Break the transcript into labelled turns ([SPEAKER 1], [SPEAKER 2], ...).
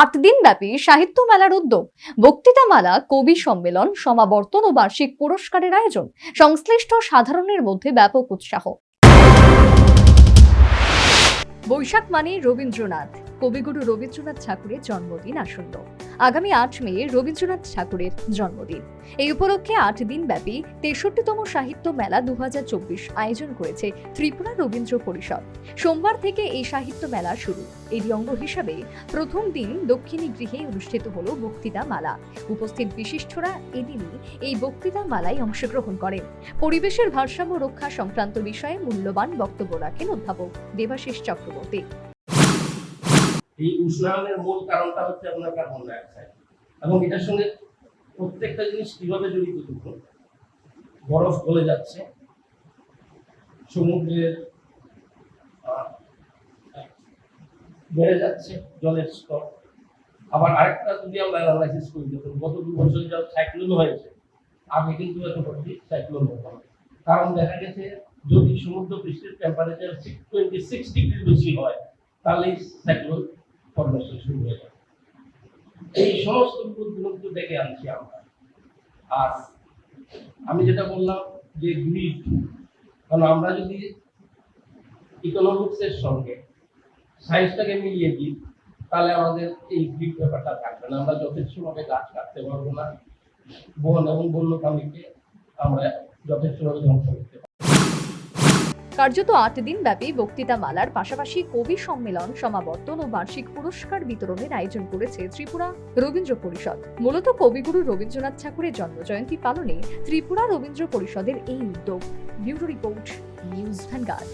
[SPEAKER 1] আট দিন ব্যাপী সাহিত্য মেলার উদ্যোগ। বক্তৃতা মালা কবি সম্মেলন, সমাবর্তন ও বার্ষিক পুরস্কারের আয়োজন। সংশ্লিষ্ট সাধারণের মধ্যে ব্যাপক উৎসাহ। বৈশাখ মানে রবীন্দ্রনাথ। কবিগুরু রবীন্দ্রনাথ ঠাকুরের জন্মদিন আসন্ন। আগামী আট মে রবীন্দ্রনাথ ঠাকুরের জন্মদিন। এই উপলক্ষে আট দিন ব্যাপী তেষট্টিতম সাহিত্য মেলা দু আয়োজন করেছে ত্রিপুরা রবীন্দ্র পরিষদ। সোমবার থেকে এই সাহিত্য মেলা শুরু। এরই অঙ্গ হিসাবে প্রথম দিন দক্ষিণী গৃহে অনুষ্ঠিত হল বক্তৃতা মালা। উপস্থিত বিশিষ্টরা এদিনই এই বক্তৃতা মালায় অংশগ্রহণ করেন। পরিবেশের ভারসাম্য রক্ষা সংক্রান্ত বিষয়ে মূল্যবান বক্তব্য রাখেন অধ্যাপক দেবাশিস চক্রবর্তী।
[SPEAKER 2] এই উষ্ণায়নের মূল কারণটা হচ্ছে আপনার কার্বন ডাইঅক্সাইড এবং এটার সঙ্গে প্রত্যেকটা জিনিস কীভাবে জড়িত দেখুন বরফ গলে যাচ্ছে, সমুদ্রের বেড়ে যাচ্ছে জলের স্তর। আবার আরেকটা যদি আমরা অ্যানালাইসিস করি, দেখুন, গত দু বছর যা সাইক্লোন হয়েছে আগে কিন্তু এত ভর্তি সাইক্লোন হতো না কারণ দেখা গেছে, যদি সমুদ্র পৃষ্ঠের temperature six twenty six degree বেশি হয় তাহলে সাইক্লোন ফর্মেশন শুরু হয়ে যাবে এই সমস্ত কিন্তু ডেকে আনছি আমরা। আর আমি যেটা বললাম যে গ্রিড কারণ আমরা যদি ইকোনমিক্সের সঙ্গে সায়েন্সটাকে মিলিয়ে দিই, তাহলে আমাদের এই গ্রিড ব্যাপারটা থাকবে না। আমরা যথেষ্টভাবে গাছ কাটতে পারব না। বন এবং বন্যপ্রাণীকে আমরা যথেষ্টভাবে ধ্বংস করতে।
[SPEAKER 1] কার্যত আট দিন ব্যাপী বক্তৃতা মালার পাশাপাশি কবি সম্মেলন, সমাবর্তন ও বার্ষিক পুরস্কার বিতরণের আয়োজন করেছে ত্রিপুরা রবীন্দ্র পরিষদ। মূলত কবিগুরু রবীন্দ্রনাথ ঠাকুরের জন্মজয়ন্তী পালনে ত্রিপুরা রবীন্দ্র পরিষদের এই উদ্যোগ। Bureau report, news vanguard.